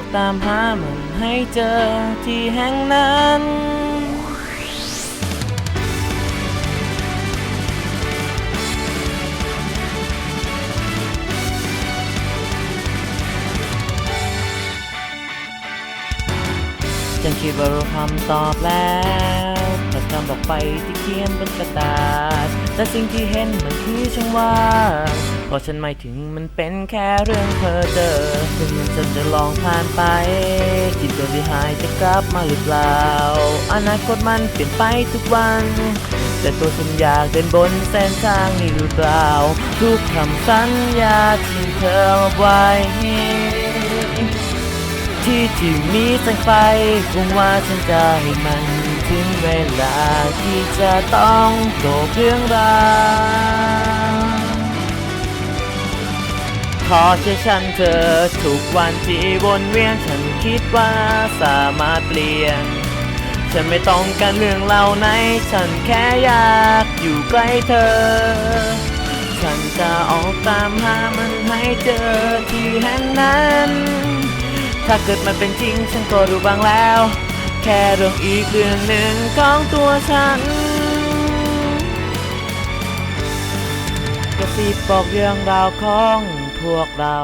อกตามหามันให้เจอที่แห่งนั้นฉันคิดว่ารู้คำตอบแล้วแต่คำบอกไปที่เขียนบนกระดาษ แต่สิ่งที่เห็นมันคือช่องว่าง เพราะฉันไม่ถึงมันเป็นแค่เรื่องเพ้อเจอถึงมันฉันจะลองผ่านไป จิตตัวที่หายจะกลับมาหรือเปล่า อนาคตมันเปลี่ยนไปทุกวัน แต่ตัวฉันอยากเดินบนเส้นทางนี้หรือเปล่า ทุกคำสัญญาที่เธอเอาไว้ ที่ที่มีแสงไฟคงว่าฉันจะให้มันถึงเวลาที่จะต้องโตเรื่องราว ขอเชื่อฉันเธอ ทุกวันที่วนเวียนฉันคิดว่าสามารถเปลี่ยน ฉันไม่ต้องการเรื่องเหล่าไหน ฉันแค่อยากอยู่ใกล้เธอ ฉันจะออกตามหามันให้เจอที่แห่งนั้น ถ้าเกิดมันเป็นจริงฉันก็รู้บ้างแล้ว แค่เรื่องอีกเรื่องหนึ่งของตัวฉันกระซิบบอกเรื่องราวของ พวกเรา